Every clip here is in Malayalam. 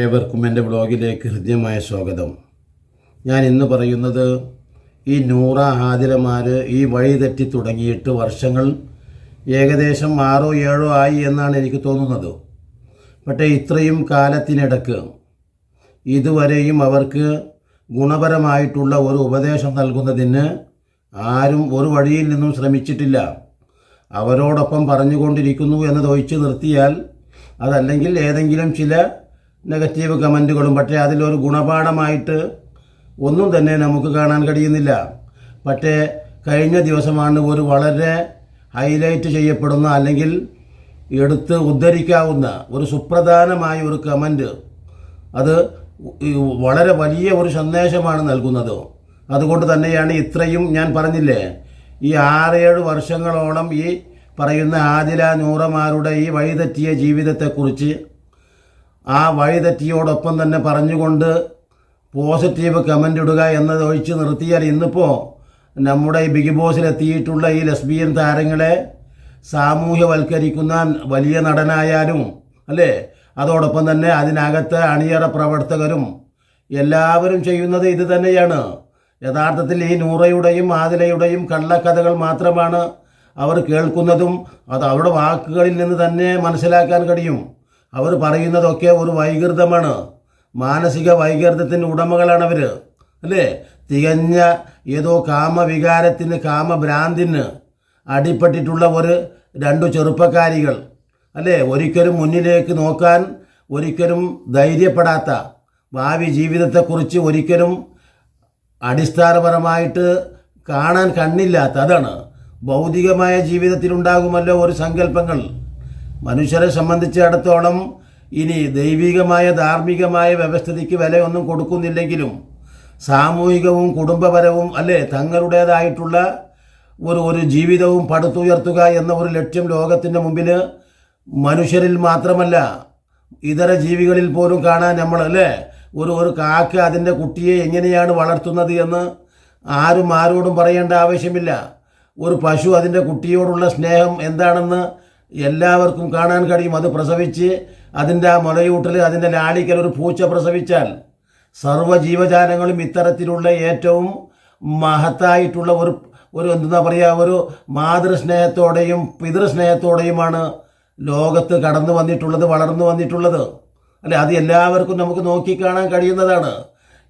ഏവർക്കും എന്റെ ബ്ലോഗിലേക്ക് ഹൃദ്യമായ സ്വാഗതം. ഞാൻ ഇന്ന് പറയുന്നത് ഈ നൂറ ഹാദിരമാർ ഈ വഴി തെറ്റി തുടങ്ങിയിട്ട് വർഷങ്ങൾ ഏകദേശം ആറോ ഏഴോ ആയി എന്നാണ് എനിക്ക് തോന്നുന്നത്. പക്ഷേ ഇത്രയും കാലത്തിനിടക്ക് ഇതുവരെയും അവർക്ക് ഗുണപരമായിട്ടുള്ള ഒരു ഉപദേശം നൽകുന്നതിന് ആരും ഒരു വഴിയിൽ നിന്നും ശ്രമിച്ചിട്ടില്ല. അവരോടൊപ്പം പറഞ്ഞുകൊണ്ടിരിക്കുന്നു എന്നത് ഒഴിച്ചു നിർത്തിയാൽ അതല്ലെങ്കിൽ ഏതെങ്കിലും ചില നെഗറ്റീവ് കമന്റുകളും പക്ഷേ അതിലൊരു ഗുണപാഠമായിട്ട് ഒന്നും തന്നെ നമുക്ക് കാണാൻ കഴിയുന്നില്ല. പക്ഷേ കഴിഞ്ഞ ദിവസമാണ് ഒരു വളരെ ഹൈലൈറ്റ് ചെയ്യപ്പെടുന്ന അല്ലെങ്കിൽ എടുത്ത് ഉദ്ധരിക്കാവുന്ന ഒരു സുപ്രധാനമായ ഒരു കമന്റ് അത് വളരെ വലിയ ഒരു സന്ദേശമാണ് നൽകുന്നത്. അതുകൊണ്ട് തന്നെയാണ് ഇത്രയും ഞാൻ പറഞ്ഞില്ലേ ഈ ആറേഴ് വർഷങ്ങളോളം ഈ പറയുന്ന ആദില നൂറമാരുടെ ഈ വഴിതെറ്റിയ ജീവിതത്തെക്കുറിച്ച് ആ വഴിതെറ്റിയോടൊപ്പം തന്നെ പറഞ്ഞുകൊണ്ട് പോസിറ്റീവ് കമന്റ് ഇടുക എന്നത് ഒഴിച്ച് നിർത്തിയാൽ ഇന്നിപ്പോൾ നമ്മുടെ ഈ ബിഗ് ബോസിലെത്തിയിട്ടുള്ള ഈ ലെസ്ബിയൻ താരങ്ങളെ സാമൂഹ്യവൽക്കരിക്കുന്ന വലിയ നടനായാലും അല്ലേ? അതോടൊപ്പം തന്നെ അതിനകത്ത് അണിയറ പ്രവർത്തകരും എല്ലാവരും ചെയ്യുന്നത് ഇത് തന്നെയാണ്. യഥാർത്ഥത്തിൽ ഈ നൂറയുടെയും ആതിലയുടെയും കള്ളക്കഥകൾ മാത്രമാണ് അവർ കേൾക്കുന്നതും അത് അവരുടെ വാക്കുകളിൽ നിന്ന് തന്നെ മനസ്സിലാക്കാൻ കഴിയും. അവർ പറയുന്നതൊക്കെ ഒരു വൈകൃതമാണ്. മാനസിക വൈകൃതത്തിന്റെ ഉടമകളാണ് അവർ. അല്ലേ? തികഞ്ഞ ഏതോ കാമവികാരത്തിന് കാമഭ്രാന്തിന് അടിപ്പെട്ടിട്ടുള്ള ഒരു രണ്ടു ചെറുപ്പക്കാരികൾ. അല്ലേ? ഒരിക്കലും മുന്നിലേക്ക് നോക്കാൻ ഒരിക്കലും ധൈര്യപ്പെടാത്ത ഭാവി ജീവിതത്തെക്കുറിച്ച് ഒരിക്കലും അടിസ്ഥാനപരമായിട്ട് കാണാൻ കണ്ണില്ലാത്ത അതാണ്. ഭൗതികമായ ജീവിതത്തിലുണ്ടാകുമല്ലോ ഒരു സങ്കല്പങ്ങൾ. മനുഷ്യരെ സംബന്ധിച്ചിടത്തോളം ഇനി ദൈവികമായ ധാർമ്മികമായ വ്യവസ്ഥിതിക്ക് വിലയൊന്നും കൊടുക്കുന്നില്ലെങ്കിലും സാമൂഹികവും കുടുംബപരവും അല്ലേ തങ്ങളുടേതായിട്ടുള്ള ഒരു ഒരു ജീവിതവും പടുത്തുയർത്തുക എന്ന ഒരു ലക്ഷ്യം ലോകത്തിന്റെ മുമ്പിൽ മനുഷ്യരിൽ മാത്രമല്ല ഇതര ജീവികളിൽ പോലും കാണാൻ നമ്മൾ അല്ലേ ഒരു ഒരു കാക്ക അതിന്റെ കുട്ടിയെ എങ്ങനെയാണ് വളർത്തുന്നത് എന്ന് ആരും ആരോടും പറയേണ്ട ആവശ്യമില്ല. ഒരു പശു അതിന്റെ കുട്ടിയോടുള്ള സ്നേഹം എന്താണെന്ന് എല്ലാവർക്കും കാണാൻ കഴിയും. അത് പ്രസവിച്ച് അതിന്റെ ആ മുലയൂട്ടൽ അതിന്റെ ലാളിക്കൽ ഒരു പൂച്ച പ്രസവിച്ചാൽ സർവ ജീവജാലങ്ങളും ഇത്തരത്തിലുള്ള ഏറ്റവും മഹത്തായിട്ടുള്ള ഒരു ഒരു എന്താ പറയുക ഒരു മാതൃസ്നേഹത്തോടെയും പിതൃസ്നേഹത്തോടെയുമാണ് ലോകത്ത് കടന്നു വന്നിട്ടുള്ളത് വളർന്നു വന്നിട്ടുള്ളത്. അല്ലെ അത് എല്ലാവർക്കും നമുക്ക് നോക്കിക്കാണാൻ കഴിയുന്നതാണ്.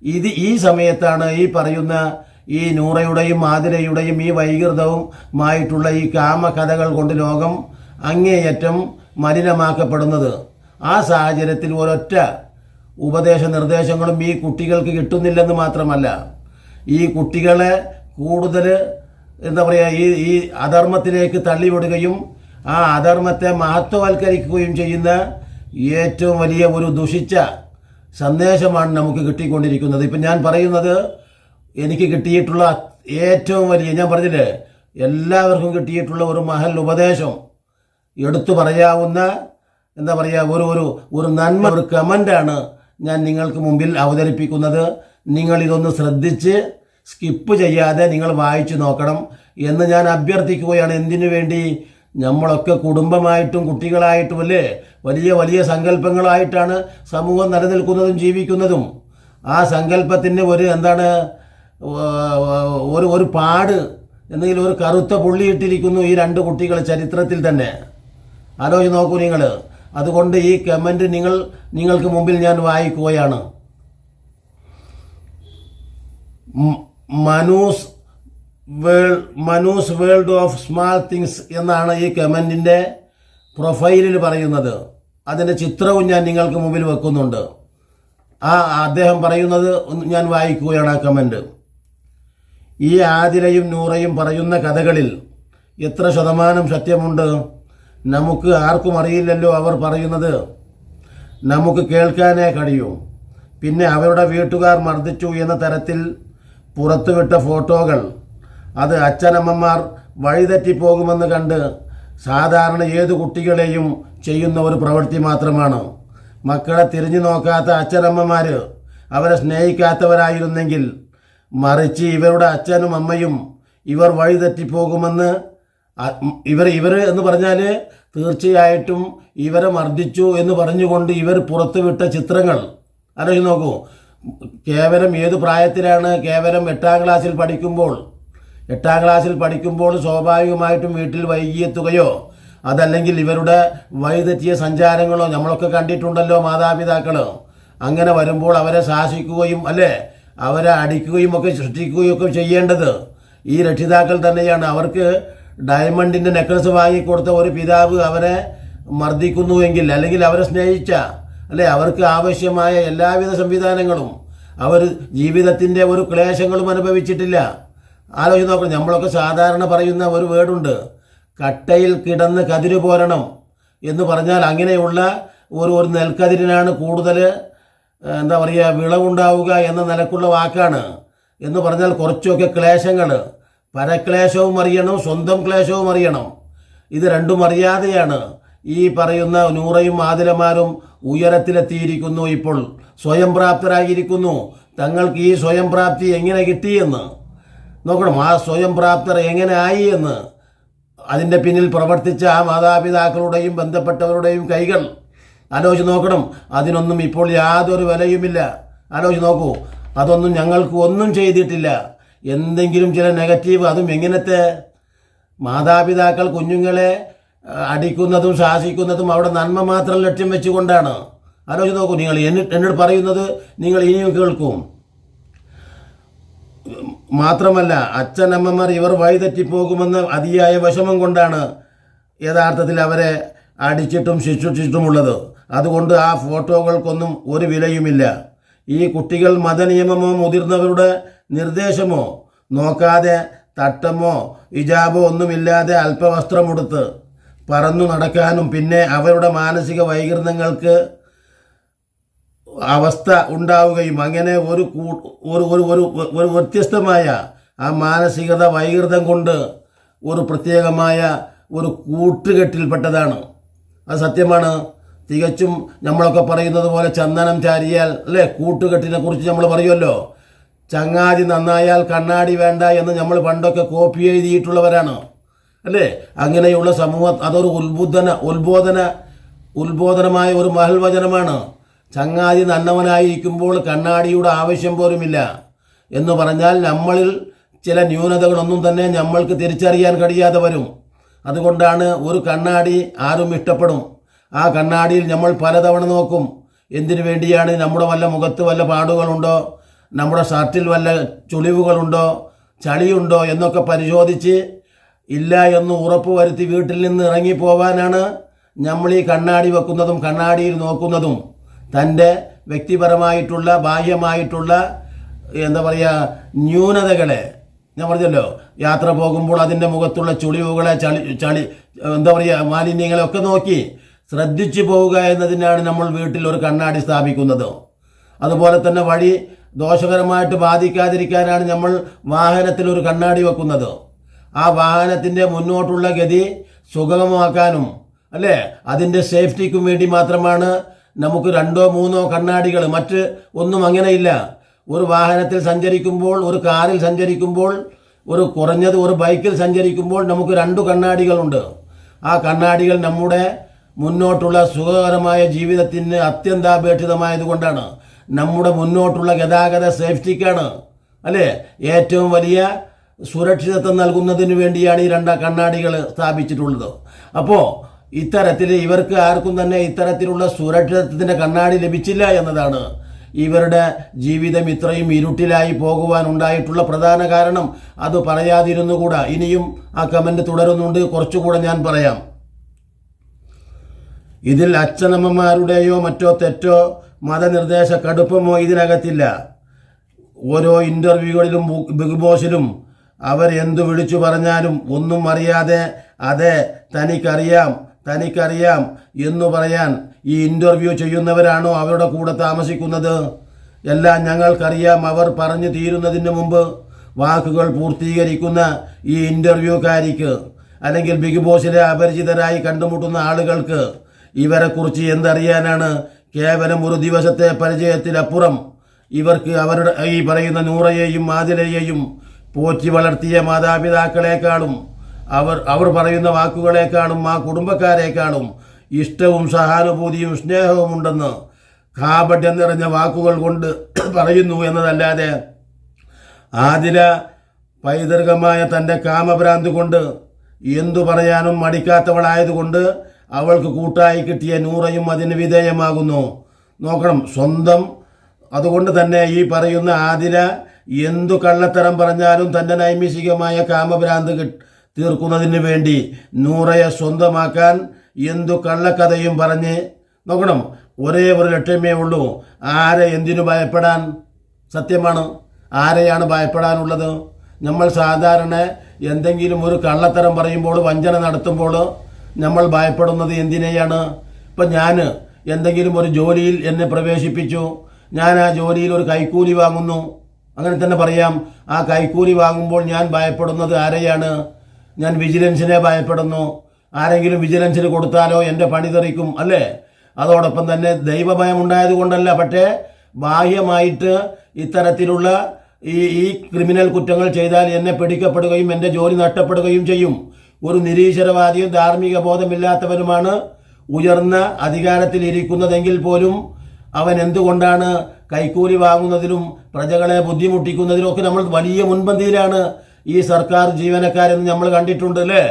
ഇത് ഈ സമയത്താണ് ഈ പറയുന്ന ഈ നൂറയുടെയും മാതിരയുടെയും ഈ വൈകൃതവുമായിട്ടുള്ള ഈ കാമകഥകൾ കൊണ്ട് ലോകം അങ്ങേയറ്റം മലിനമാക്കപ്പെടുന്നത്. ആ സാഹചര്യത്തിൽ ഒരൊറ്റ ഉപദേശ നിർദ്ദേശങ്ങളും ഈ കുട്ടികൾക്ക് കിട്ടുന്നില്ലെന്ന് മാത്രമല്ല ഈ കുട്ടികളെ കൂടുതൽ എന്താ പറയുക ഈ ഈ അധർമ്മത്തിലേക്ക് തള്ളിവിടുകയും ആ അധർമ്മത്തെ മഹത്വവൽക്കരിക്കുകയും ചെയ്യുന്ന ഏറ്റവും വലിയ ഒരു ദുഷിച്ച സന്ദേശമാണ് നമുക്ക് കിട്ടിക്കൊണ്ടിരിക്കുന്നത്. ഇപ്പം ഞാൻ പറയുന്നത് എനിക്ക് കിട്ടിയിട്ടുള്ള ഏറ്റവും വലിയ ഞാൻ പറഞ്ഞില്ലേ എല്ലാവർക്കും കിട്ടിയിട്ടുള്ള ഒരു മഹൽ ഉപദേശം എടുത്തു പറയാവുന്ന എന്താ പറയുക ഒരു ഒരു ഒരു നന്മ ഒരു കമന്റാണ് ഞാൻ നിങ്ങൾക്ക് മുമ്പിൽ അവതരിപ്പിക്കുന്നത്. നിങ്ങൾ ഇതൊന്ന് ശ്രദ്ധിച്ച് സ്കിപ്പ് ചെയ്യാതെ നിങ്ങൾ വായിച്ചു നോക്കണം എന്ന് ഞാൻ അഭ്യർത്ഥിക്കുകയാണ്. എന്തിനു വേണ്ടി? നമ്മളൊക്കെ കുടുംബമായിട്ടും കുട്ടികളായിട്ടും അല്ലേ? വലിയ വലിയ സങ്കല്പങ്ങളായിട്ടാണ് സമൂഹം നിലനിൽക്കുന്നതും ജീവിക്കുന്നതും. ആ സങ്കല്പത്തിന് ഒരു എന്താണ് ഒരു ഒരു പാട് എന്തെങ്കിലും ഒരു കറുത്ത പുള്ളിയിട്ടിരിക്കുന്നു ഈ രണ്ട് കുട്ടികൾ ചരിത്രത്തിൽ തന്നെ. ആലോചിച്ച് നോക്കൂ നിങ്ങൾ. അതുകൊണ്ട് ഈ കമന്റ് നിങ്ങൾ നിങ്ങൾക്ക് മുമ്പിൽ ഞാൻ വായിക്കുകയാണ്. Manu's world Manu's world of small things എന്നാണ് ഈ കമന്റിന്റെ പ്രൊഫൈലിൽ പറയുന്നത്. അതിന്റെ ചിത്രവും ഞാൻ നിങ്ങൾക്ക് മുമ്പിൽ വെക്കുന്നുണ്ട്. ആ അദ്ദേഹം പറയുന്നത് ഞാൻ വായിക്കുകയാണ് ആ കമന്റ് ഈ ആതിരയും നൂറയും പറയുന്ന കഥകളിൽ എത്ര ശതമാനം സത്യമുണ്ട്? നമുക്ക് ആർക്കും അറിയില്ലല്ലോ അവർ പറയുന്നത്. നമുക്ക് കേൾക്കാനേ കഴിയൂ. പിന്നെ അവരുടെ വീട്ടുകാർ മർദ്ദിച്ചു എന്ന തരത്തിൽ പുറത്തുവിട്ട ഫോട്ടോകൾ. അത് അച്ഛനമ്മമാർ വഴിതെറ്റിപ്പോകുമെന്ന് കണ്ട് സാധാരണ ഏതു കുട്ടികളെയും ചെയ്യുന്ന ഒരു പ്രവൃത്തി മാത്രമാണ്. മക്കളെ തിരിഞ്ഞു നോക്കാത്ത അച്ഛനമ്മമാർ അവരെ സ്നേഹിക്കാത്തവരായിരുന്നെങ്കിൽ മറിച്ച് ഇവരുടെ അച്ഛനും അമ്മയും ഇവർ വഴിതെറ്റിപ്പോകുമെന്ന് ഇവർ ഇവർ എന്ന് പറഞ്ഞാൽ തീർച്ചയായിട്ടും ഇവരെ മർദ്ദിച്ചു എന്ന് പറഞ്ഞുകൊണ്ട് ഇവർ പുറത്തുവിട്ട ചിത്രങ്ങൾ. ആലോചിച്ച് നോക്കൂ. കേവലം ഏത് പ്രായത്തിലാണ് കേവലം എട്ടാം ക്ലാസ്സിൽ പഠിക്കുമ്പോൾ എട്ടാം ക്ലാസ്സിൽ പഠിക്കുമ്പോൾ സ്വാഭാവികമായിട്ടും വീട്ടിൽ വൈകിയെത്തുകയോ അതല്ലെങ്കിൽ ഇവരുടെ വഴിതെറ്റിയ സഞ്ചാരങ്ങളോ നമ്മളൊക്കെ കണ്ടിട്ടുണ്ടല്ലോ മാതാപിതാക്കൾ അങ്ങനെ വരുമ്പോൾ അവരെ ശാസിക്കുകയും അല്ലേ? അവരെ അടിക്കുകയും ഒക്കെ സൃഷ്ടിക്കുകയും ഒക്കെ ചെയ്യേണ്ടത് ഈ രക്ഷിതാക്കൾ തന്നെയാണ്. അവർക്ക് ഡയമണ്ടിന്റെ നെക്ലസ് വാങ്ങിക്കൊടുത്ത ഒരു പിതാവ് അവരെ മർദ്ദിക്കുന്നുവെങ്കിൽ അല്ലെങ്കിൽ അവരെ സ്നേഹിച്ച അല്ലെ അവർക്ക് ആവശ്യമായ എല്ലാവിധ സംവിധാനങ്ങളും അവർ ജീവിതത്തിന്റെ ഒരു ക്ലേശങ്ങളും അനുഭവിച്ചിട്ടില്ല. ആലോചിച്ച് നോക്കണം നമ്മളൊക്കെ സാധാരണ പറയുന്ന ഒരു വേർഡുണ്ട് കട്ടയിൽ കിടന്ന് കതിര് പോരണം എന്ന് പറഞ്ഞാൽ അങ്ങനെയുള്ള ഒരു ഒരു നെൽക്കതിരിനാണ് കൂടുതൽ എന്താ പറയുക വിളവുണ്ടാവുക എന്ന നിലക്കുള്ള വാക്കാണ്. എന്ന് പറഞ്ഞാൽ കുറച്ചൊക്കെ ക്ലേശങ്ങൾ പരക്ലേശവും അറിയണം സ്വന്തം ക്ലേശവും അറിയണം. ഇത് രണ്ടും അറിയാതെയാണ് ഈ പറയുന്ന നൂറയും ആതിരമാരും ഉയരത്തിലെത്തിയിരിക്കുന്നു ഇപ്പോൾ. സ്വയം പ്രാപ്തരായിരിക്കുന്നു. തങ്ങൾക്ക് ഈ സ്വയം പ്രാപ്തി എങ്ങനെ കിട്ടിയെന്ന് നോക്കണം ആ സ്വയം പ്രാപ്തർ എങ്ങനെ ആയി എന്ന്? അതിന്റെ പിന്നിൽ പ്രവർത്തിച്ച ആ മാതാപിതാക്കളുടെയും ബന്ധപ്പെട്ടവരുടെയും കൈകൾ. ആലോചിച്ച് നോക്കണം അതിനൊന്നും ഇപ്പോൾ യാതൊരു വിലയുമില്ല. ആലോചിച്ച് നോക്കൂ അതൊന്നും ഞങ്ങൾക്ക് ഒന്നും ചെയ്തിട്ടില്ല. എന്തെങ്കിലും ചില നെഗറ്റീവ് അതും എങ്ങനത്തെ മാതാപിതാക്കൾ കുഞ്ഞുങ്ങളെ അടിക്കുന്നതും ശാസിക്കുന്നതും അവിടെ നന്മ മാത്രം ലക്ഷ്യം വെച്ചുകൊണ്ടാണ്. ആലോചിച്ച് നോക്കൂ നിങ്ങൾ എന്നോട് പറയുന്നത് നിങ്ങൾ ഇനിയും കേൾക്കും. മാത്രമല്ല അച്ഛനമ്മമാർ ഇവർ വഴിതെറ്റിപ്പോകുമെന്ന അതിയായ വിഷമം കൊണ്ടാണ് യഥാർത്ഥത്തിൽ അവരെ അടിച്ചിട്ടും ശിക്ഷിച്ചിട്ടുമുള്ളത്. അതുകൊണ്ട് ആ ഫോട്ടോകൾക്കൊന്നും ഒരു വിലയുമില്ല. ഈ കുട്ടികൾ മതനിയമമോ മുതിർന്നവരുടെ നിർദ്ദേശമോ? നോക്കാതെ തട്ടമോ ഇജാബോ ഒന്നുമില്ലാതെ അല്പവസ്ത്രമുടുത്ത് പറന്നു നടക്കാനും പിന്നെ അവരുടെ മാനസിക വൈകൃതങ്ങൾക്ക് അവസ്ഥ ഉണ്ടാവുകയും അങ്ങനെ ഒരു ഒരു ഒരു ഒരു ഒരു വ്യത്യസ്തമായ ആ മാനസികത വൈകൃതം കൊണ്ട് ഒരു പ്രത്യേകമായ ഒരു കൂട്ടുകെട്ടിൽപ്പെട്ടതാണ്. അത് സത്യമാണ്. തികച്ചും നമ്മളൊക്കെ പറയുന്നത് പോലെ ചന്ദനം ചാരിയാൽ അല്ലേ? കൂട്ടുകെട്ടിനെ കുറിച്ച് നമ്മൾ പറയുമല്ലോ. ചങ്ങാതി നന്നായാൽ കണ്ണാടി വേണ്ട എന്ന് നമ്മൾ പണ്ടൊക്കെ കോപ്പി എഴുതിയിട്ടുള്ളവരാണ്. അല്ലേ? അങ്ങനെയുള്ള സമൂഹം അതൊരു ഉത്ബുദ്ധന ഉത്ബോധന ഉത്ബോധനമായ ഒരു മഹൽവചനമാണ്. ചങ്ങാതി നന്നവനായിരിക്കുമ്പോൾ കണ്ണാടിയുടെ ആവശ്യം പോലുമില്ല. എന്ന് പറഞ്ഞാൽ നമ്മളിൽ ചില ന്യൂനതകളൊന്നും തന്നെ നമ്മൾക്ക് തിരിച്ചറിയാൻ കഴിയാതെ വരും. അതുകൊണ്ടാണ് ഒരു കണ്ണാടി ആരും ഇഷ്ടപ്പെടും. ആ കണ്ണാടിയിൽ നമ്മൾ പലതവണ നോക്കും. എന്തിനു വേണ്ടിയാണ് നമ്മുടെ വല്ല മുഖത്ത് വല്ല പാടുകളുണ്ടോ? നമ്മുടെ ഷർട്ടിൽ വല്ല ചുളിവുകളുണ്ടോ ചളിയുണ്ടോ എന്നൊക്കെ പരിശോധിച്ച് ഇല്ല എന്ന് ഉറപ്പ് വരുത്തി വീട്ടിൽ നിന്ന് ഇറങ്ങി പോവാനാണ് നമ്മൾ ഈ കണ്ണാടി വെക്കുന്നതും കണ്ണാടിയിൽ നോക്കുന്നതും. തന്റെ വ്യക്തിപരമായിട്ടുള്ള ബാഹ്യമായിട്ടുള്ള എന്താ പറയുക ന്യൂനതകളെ ഞാൻ പറഞ്ഞല്ലോ യാത്ര പോകുമ്പോൾ അതിന്റെ മുഖത്തുള്ള ചുളിവുകളെ ചളി ചളി എന്താ പറയുക മാലിന്യങ്ങളൊക്കെ നോക്കി ശ്രദ്ധിച്ചു പോവുക എന്നതിനാണ് നമ്മൾ വീട്ടിൽ ഒരു കണ്ണാടി സ്ഥാപിക്കുന്നത്. അതുപോലെ തന്നെ വഴി ദോഷകരമായിട്ട് ബാധിക്കാതിരിക്കാനാണ് നമ്മൾ വാഹനത്തിൽ ഒരു കണ്ണാടി വെക്കുന്നത്. ആ വാഹനത്തിന്റെ മുന്നോട്ടുള്ള ഗതി സുഗമമാക്കാനും അല്ലേ? അതിന്റെ സേഫ്റ്റിക്കും വേണ്ടി മാത്രമാണ് നമുക്ക് രണ്ടോ മൂന്നോ കണ്ണാടികൾ. മറ്റ് ഒന്നും അങ്ങനെയില്ല. ഒരു വാഹനത്തിൽ സഞ്ചരിക്കുമ്പോൾ ഒരു കാറിൽ സഞ്ചരിക്കുമ്പോൾ ഒരു കുറഞ്ഞത് ഒരു ബൈക്കിൽ സഞ്ചരിക്കുമ്പോൾ നമുക്ക് രണ്ടു കണ്ണാടികളുണ്ട്. ആ കണ്ണാടികൾ നമ്മുടെ മുന്നോട്ടുള്ള സുഖകരമായ ജീവിതത്തിന് അത്യന്താപേക്ഷിതമായതുകൊണ്ടാണ്. നമ്മുടെ മുന്നോട്ടുള്ള ഗതാഗത സേഫ്റ്റിക്കാണ്. അല്ലേ? ഏറ്റവും വലിയ സുരക്ഷിതത്വം നൽകുന്നതിന് വേണ്ടിയാണ് ഈ രണ്ട് കണ്ണാടികൾ സ്ഥാപിച്ചിട്ടുള്ളത്. അപ്പോൾ ഇത്തരത്തിൽ ഇവർക്ക് ആർക്കും തന്നെ ഇത്തരത്തിലുള്ള സുരക്ഷിതത്വത്തിന്റെ കണ്ണാടി ലഭിച്ചില്ല എന്നതാണ് ഇവരുടെ ജീവിതം ഇത്രയും ഇരുട്ടിലായി പോകുവാൻ ഉണ്ടായിട്ടുള്ള പ്രധാന കാരണം. അത് പറയാതിരുന്നുകൂടാ ഇനിയും ആ കമന്റ് തുടരുന്നുണ്ട്. കുറച്ചുകൂടെ ഞാൻ പറയാം. ഇതിൽ അച്ഛനമ്മമാരുടെയോ മറ്റോ തെറ്റോ മതനിർദ്ദേശ കടുപ്പമോ ഇതിനകത്തില്ല. ഓരോ ഇന്റർവ്യൂകളിലും ബിഗ് ബോസിലും അവർ എന്തു വിളിച്ചു പറഞ്ഞാലും ഒന്നും അറിയാതെ അതെ തനിക്കറിയാം തനിക്കറിയാം എന്ന് പറയാൻ ഈ ഇന്റർവ്യൂ ചെയ്യുന്നവരാണോ അവരുടെ കൂടെ താമസിക്കുന്നത്? എല്ലാം ഞങ്ങൾക്കറിയാം. അവർ പറഞ്ഞു തീരുന്നതിന് മുമ്പ് വാക്കുകൾ പൂർത്തീകരിക്കുന്ന ഈ ഇന്റർവ്യൂക്കാരിക്ക് അല്ലെങ്കിൽ ബിഗ് ബോസിലെ അപരിചിതരായി കണ്ടുമുട്ടുന്ന ആളുകൾക്ക് ഇവരെക്കുറിച്ച് എന്തറിയാനാണ് കേവലം ഒരു ദിവസത്തെ പരിചയത്തിലപ്പുറം ഇവർക്ക് അവരുടെ ഈ പറയുന്ന നൂറയെയും മാതിരയെയും പോറ്റി വളർത്തിയ മാതാപിതാക്കളെക്കാളും അവർ അവർ പറയുന്ന വാക്കുകളെക്കാളും ആ കുടുംബക്കാരെക്കാളും ഇഷ്ടവും സഹാനുഭൂതിയും സ്നേഹവും ഉണ്ടെന്ന് കാപട്യം നിറഞ്ഞ വാക്കുകൾ കൊണ്ട് പറയുന്നു എന്നതല്ലാതെ ആതിര പൈതൃകമായ തന്റെ കാമഭ്രാന്ത് കൊണ്ട് എന്തു പറയാനും മടിക്കാത്തവളായതുകൊണ്ട് അവൾക്ക് കൂട്ടായി കിട്ടിയ നൂറയും അതിന് വിധേയമാകുന്നു. നോക്കണം സ്വന്തം. അതുകൊണ്ട് തന്നെ ഈ പറയുന്ന ആതിര എന്തു കള്ളത്തരം പറഞ്ഞാലും തന്റെ നൈമിഷികമായ കാമഭ്രാന്ത് തീർക്കുന്നതിന് വേണ്ടി നൂറയെ സ്വന്തമാക്കാൻ എന്തു കള്ളക്കഥയും പറഞ്ഞ്. നോക്കണം ഒരേ ഒരു ലക്ഷ്യമേ ഉള്ളൂ. ആരെ എന്തിനു ഭയപ്പെടാൻ? സത്യമാണ്. ആരെയാണ് ഭയപ്പെടാനുള്ളത്? നമ്മൾ സാധാരണ എന്തെങ്കിലും ഒരു കള്ളത്തരം പറയുമ്പോൾ വഞ്ചന നടത്തുമ്പോൾ നമ്മൾ ഭയപ്പെടുന്നത് എന്തിനെയാണ്? ഇപ്പം ഞാൻ എന്തെങ്കിലും ഒരു ജോലിയിൽ എന്നെ പ്രവേശിപ്പിച്ചു. ഞാൻ ആ ജോലിയിൽ ഒരു കൈക്കൂലി വാങ്ങുന്നു. അങ്ങനെ തന്നെ പറയാം. ആ കൈക്കൂലി വാങ്ങുമ്പോൾ ഞാൻ ഭയപ്പെടുന്നത് ആരെയാണ്? ഞാൻ വിജിലൻസിനെ ഭയപ്പെടുന്നു. ആരെങ്കിലും വിജിലൻസിന് കൊടുത്താലോ എന്റെ പണി തെറിക്കും അല്ലേ? അതോടൊപ്പം തന്നെ ദൈവഭയം ഉണ്ടായതുകൊണ്ടല്ല പക്ഷേ ബാഹ്യമായിട്ട് ഇത്തരത്തിലുള്ള ഈ ഈ ക്രിമിനൽ കുറ്റങ്ങൾ ചെയ്താൽ എന്നെ പിടിക്കപ്പെടുകയും എന്റെ ജോലി നഷ്ടപ്പെടുകയും ചെയ്യും. ഒരു നിരീശ്വരവാദിയും ധാർമ്മിക ബോധമില്ലാത്തവരുമാണ് ഉയർന്ന അധികാരത്തിൽ ഇരിക്കുന്നതെങ്കിൽ പോലും അവൻ എന്തുകൊണ്ടാണ് കൈക്കൂലി വാങ്ങുന്നതിലും പ്രജകളെ ബുദ്ധിമുട്ടിക്കുന്നതിലും ഒക്കെ നമ്മൾ വലിയ മുൻപന്തിയിലാണ് ഈ സർക്കാർ ജീവനക്കാരെന്ന് നമ്മൾ കണ്ടിട്ടുണ്ട് അല്ലേ?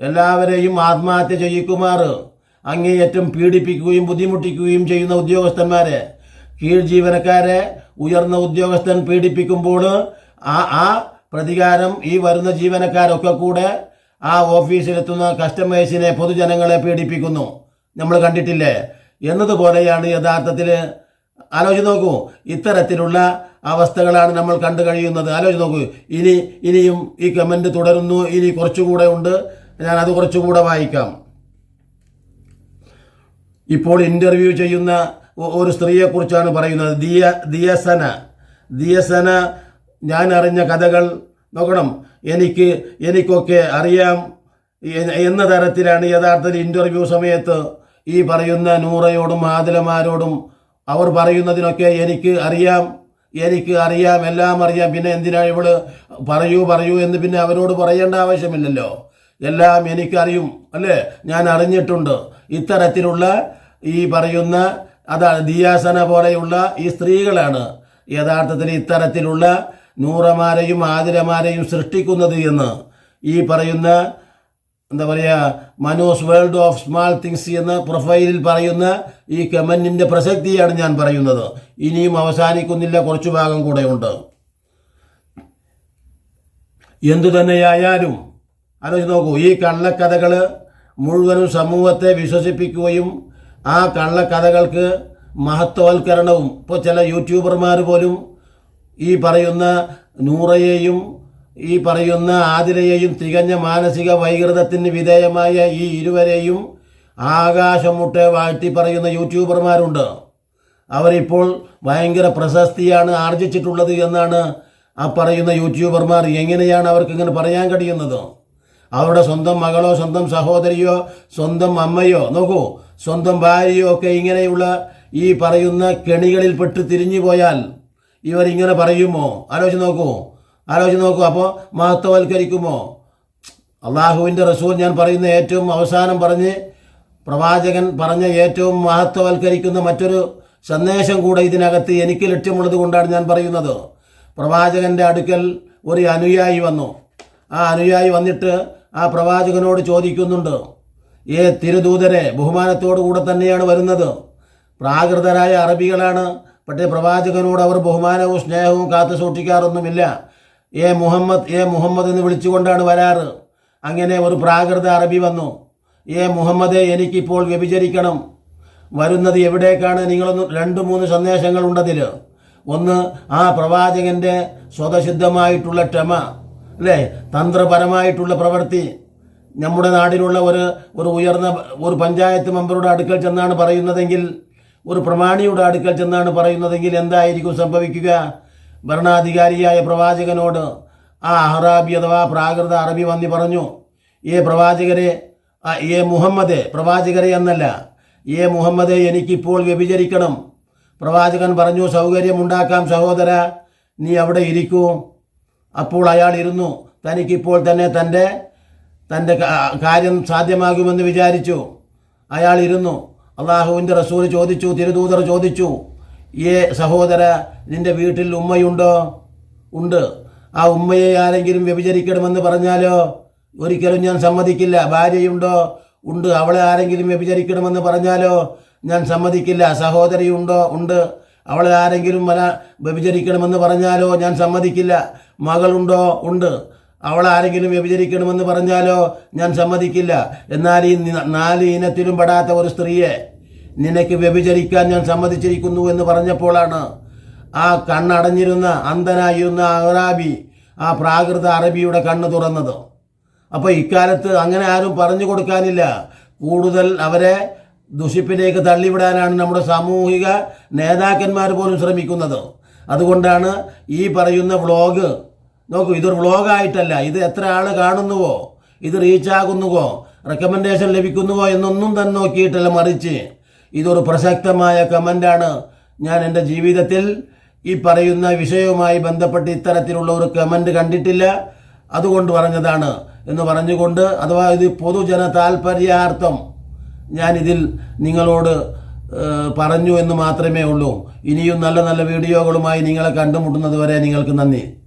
എല്ലാവരെയും ആത്മഹത്യ ചെയ്യിക്കുമാർ അങ്ങേയറ്റം പീഡിപ്പിക്കുകയും ബുദ്ധിമുട്ടിക്കുകയും ചെയ്യുന്ന ഉദ്യോഗസ്ഥന്മാരെ. കീഴ് ജീവനക്കാരെ ഉയർന്ന ഉദ്യോഗസ്ഥൻ പീഡിപ്പിക്കുമ്പോൾ ആ ആ പ്രതികാരം ഈ വരുന്ന ജീവനക്കാരൊക്കെ കൂടെ ആ ഓഫീസിലെത്തുന്ന കസ്റ്റമേഴ്സിനെ പൊതുജനങ്ങളെ പീഡിപ്പിക്കുന്നു. നമ്മൾ കണ്ടിട്ടില്ലേ? എന്നതുപോലെയാണ് യഥാർത്ഥത്തിൽ ആലോചിച്ച് നോക്കൂ. ഇത്തരത്തിലുള്ള അവസ്ഥകളാണ് നമ്മൾ കണ്ടു കഴിയുന്നത്. ആലോചിച്ച് നോക്കൂ. ഇനി ഇനിയും ഈ കമന്റ് തുടരുന്നു. ഇനി കുറച്ചുകൂടെ ഉണ്ട്. ഞാൻ അത് കുറച്ചുകൂടെ വായിക്കാം. ഇപ്പോൾ ഇന്റർവ്യൂ ചെയ്യുന്ന ഒരു സ്ത്രീയെക്കുറിച്ചാണ് പറയുന്നത്. ദിയ ദിയസന. ദിയസന ഞാൻ അറിഞ്ഞ കഥകൾ നോക്കണം. എനിക്ക് എനിക്കൊക്കെ അറിയാം എന്ന തരത്തിലാണ് യഥാർത്ഥത്തിൽ ഇന്റർവ്യൂ സമയത്ത് ഈ പറയുന്ന നൂറയോടും ആദിലമാരോടും അവർ പറയുന്നതിനൊക്കെ എനിക്ക് അറിയാം എനിക്ക് അറിയാം എല്ലാം അറിയാം. പിന്നെ എന്തിനാ ഇവൾ പറയൂ പറയൂ എന്ന് പിന്നെ അവരോട് പറയേണ്ട ആവശ്യമില്ലല്ലോ. എല്ലാം എനിക്കറിയും അല്ലേ? ഞാൻ അറിഞ്ഞിട്ടുണ്ട്. ഇത്തരത്തിലുള്ള ഈ പറയുന്ന അതാണ് ദിയാസന പോലെയുള്ള ഈ സ്ത്രീകളാണ് യഥാർത്ഥത്തിൽ ഇത്തരത്തിലുള്ള നൂറമാരെയും ആതിരമാരെയും സൃഷ്ടിക്കുന്നത് എന്ന് ഈ പറയുന്ന എന്താ പറയുക Mano's world of small things എന്ന പ്രൊഫൈലിൽ പറയുന്ന ഈ കമന്റിന്റെ പ്രസക്തിയാണ് ഞാൻ പറയുന്നത്. ഇനിയും അവസാനിക്കുന്നില്ല കുറച്ചു ഭാഗം കൂടെ ഉണ്ട്. എന്തു തന്നെയായാലും ആലോചിച്ച് നോക്കൂ ഈ കള്ളക്കഥകൾ മുഴുവനും സമൂഹത്തെ വിശ്വസിപ്പിക്കുകയും ആ കള്ളക്കഥകൾക്ക് മഹത്വവൽക്കരണവും ഇപ്പോൾ ചില യൂട്യൂബർമാർ പോലും ഈ പറയുന്ന നൂറയെയും ഈ പറയുന്ന ആതിരയെയും തികഞ്ഞ മാനസിക വൈകൃതത്തിന് വിധേയമായ ഈ ഇരുവരെയും ആകാശം മുട്ടെ വാഴ്ത്തി പറയുന്ന യൂട്യൂബർമാരുണ്ട്. അവരിപ്പോൾ ഭയങ്കര പ്രശസ്തിയാണ് ആർജിച്ചിട്ടുള്ളത് എന്നാണ് ആ പറയുന്ന യൂട്യൂബർമാർ എങ്ങനെയാണ് അവർക്ക് ഇങ്ങനെ പറയാൻ കഴിയുന്നത്? അവരുടെ സ്വന്തം മകളോ സ്വന്തം സഹോദരിയോ സ്വന്തം അമ്മയോ നോക്കൂ സ്വന്തം ഭാര്യയോ ഒക്കെ ഇങ്ങനെയുള്ള ഈ പറയുന്ന കെണികളിൽ പെട്ട് തിരിഞ്ഞു പോയാൽ ഇവരിങ്ങനെ പറയുമോ? ആലോചിച്ച് നോക്കൂ. ആലോചിച്ച് നോക്കൂ. അപ്പോൾ മഹത്വവൽക്കരിക്കുമോ? അള്ളാഹുവിന്റെ റസൂൽ ഞാൻ പറയുന്ന ഏറ്റവും അവസാനം പറഞ്ഞ് പ്രവാചകൻ പറഞ്ഞ ഏറ്റവും മഹത്വവൽക്കരിക്കുന്ന മറ്റൊരു സന്ദേശം കൂടെ ഇതിനകത്ത് എനിക്ക് ലക്ഷ്യമുള്ളത് കൊണ്ടാണ് ഞാൻ പറയുന്നത്. പ്രവാചകന്റെ അടുക്കൽ ഒരു അനുയായി വന്നു. ആ അനുയായി വന്നിട്ട് ആ പ്രവാചകനോട് ചോദിക്കുന്നുണ്ട് ഏ തിരുദൂതരെ ബഹുമാനത്തോടു കൂടെ തന്നെയാണ് വരുന്നത്. പ്രാകൃതരായ അറബികളാണ് പക്ഷേ പ്രവാചകനോട് അവർ ബഹുമാനവും സ്നേഹവും കാത്തു സൂക്ഷിക്കാറൊന്നുമില്ല. ഏ മുഹമ്മദ് ഏ മുഹമ്മദ് എന്ന് വിളിച്ചുകൊണ്ടാണ് വരാറ്. അങ്ങനെ ഒരു പ്രാകൃത അറബി വന്നു. ഏ മുഹമ്മദെ എനിക്കിപ്പോൾ വ്യഭിചരിക്കണം. വരുന്നത് എവിടേക്കാണ്? നിങ്ങളൊന്ന് രണ്ട് മൂന്ന് സന്ദേശങ്ങൾ സന്ദേശങ്ങളുണ്ടതിൽ ഒന്ന് ആ പ്രവാചകന്റെ സ്വതസിദ്ധമായിട്ടുള്ള ക്ഷമ അല്ലേ? തന്ത്രപരമായിട്ടുള്ള പ്രവൃത്തി. നമ്മുടെ നാടിലുള്ള ഒരു ഒരു ഉയർന്ന ഒരു പഞ്ചായത്ത് മെമ്പറുടെ അടുക്കൽ ചെന്നാണ് പറയുന്നതെങ്കിൽ ഒരു പ്രമാണിയുടെ അടുക്കൽ ചെന്നാണ് പറയുന്നതെങ്കിൽ എന്തായിരിക്കും സംഭവിക്കുക? ഭരണാധികാരിയായ പ്രവാചകനോട് ആ അഹ്റാബി അഥവാ പ്രാകൃത അറബി വന്നി പറഞ്ഞു ഏ പ്രവാചകരെ ഏ മുഹമ്മദെ പ്രവാചകരെ എന്നല്ല ഏ മുഹമ്മദെ എനിക്കിപ്പോൾ വ്യഭിചരിക്കണം. പ്രവാചകൻ പറഞ്ഞു സൗകര്യമുണ്ടാക്കാം സഹോദര നീ അവിടെ ഇരിക്കൂ. അപ്പോൾ അയാൾ ഇരുന്നു തനിക്കിപ്പോൾ തന്നെ തന്റെ തന്റെ കാര്യം സാധ്യമാകുമെന്ന് വിചാരിച്ചു. അയാൾ ഇരുന്നു അള്ളാഹുവിന്റെ റസൂൽ ചോദിച്ചു തിരുദൂതർ ചോദിച്ചു ഏ സഹോദര നിന്റെ വീട്ടിൽ ഉമ്മയുണ്ടോ? ഉണ്ട്. ആ ഉമ്മയെ ആരെങ്കിലും വ്യഭിചരിക്കണമെന്ന് പറഞ്ഞാലോ? ഒരിക്കലും ഞാൻ സമ്മതിക്കില്ല. ഭാര്യയുണ്ടോ? ഉണ്ട്. അവളെ ആരെങ്കിലും വ്യഭിചരിക്കണമെന്ന് പറഞ്ഞാലോ? ഞാൻ സമ്മതിക്കില്ല. സഹോദരിയുണ്ടോ? ഉണ്ട്. അവളെ ആരെങ്കിലും വല വ്യഭിചരിക്കണമെന്ന് പറഞ്ഞാലോ? ഞാൻ സമ്മതിക്കില്ല. മകളുണ്ടോ? ഉണ്ട്. അവൾ ആരെങ്കിലും വ്യഭിചരിക്കണമെന്ന് പറഞ്ഞാലോ ഞാൻ സമ്മതിക്കില്ല. എന്നാൽ ഈ നാല് ഇനത്തിലും പെടാത്ത ഒരു സ്ത്രീയെ നിനക്ക് വ്യഭിചരിക്കാൻ ഞാൻ സമ്മതിച്ചിരിക്കുന്നു എന്ന് പറഞ്ഞപ്പോഴാണ് ആ കണ്ണടഞ്ഞിരുന്ന അന്ധനായിരുന്ന അറാബി ആ പ്രാകൃത അറബിയുടെ കണ്ണ് തുറന്നത്. അപ്പോൾ ഇക്കാലത്ത് അങ്ങനെ ആരും പറഞ്ഞു കൊടുക്കാനില്ല. കൂടുതൽ അവരെ ദുഷിപ്പിലേക്ക് തള്ളിവിടാനാണ് നമ്മുടെ സാമൂഹിക നേതാക്കന്മാർ പോലും ശ്രമിക്കുന്നത്. അതുകൊണ്ടാണ് ഈ പറയുന്ന വ്ളോഗ് നോക്കൂ ഇതൊരു വ്ളോഗായിട്ടല്ല. ഇത് എത്ര ആൾ കാണുന്നുവോ? ഇത് റീച്ചാകുന്നുവോ? റെക്കമെൻഡേഷൻ ലഭിക്കുന്നുവോ എന്നൊന്നും തന്നെ നോക്കിയിട്ടല്ല മറിച്ച്. ഇതൊരു പ്രസക്തമായ കമന്റാണ് ഞാൻ എന്റെ ജീവിതത്തിൽ ഈ പറയുന്ന വിഷയവുമായി ബന്ധപ്പെട്ട് ഇത്തരത്തിലുള്ള ഒരു കമന്റ് കണ്ടിട്ടില്ല. അതുകൊണ്ട് പറഞ്ഞതാണ് എന്ന് പറഞ്ഞുകൊണ്ട് അഥവാ ഇത് പൊതുജന താൽപര്യാർത്ഥം ഞാനിതിൽ നിങ്ങളോട് പറഞ്ഞു എന്ന് മാത്രമേ ഉള്ളൂ. ഇനിയും നല്ല നല്ല വീഡിയോകളുമായി നിങ്ങളെ കണ്ടുമുട്ടുന്നത് വരെ നിങ്ങൾക്ക് നന്ദി.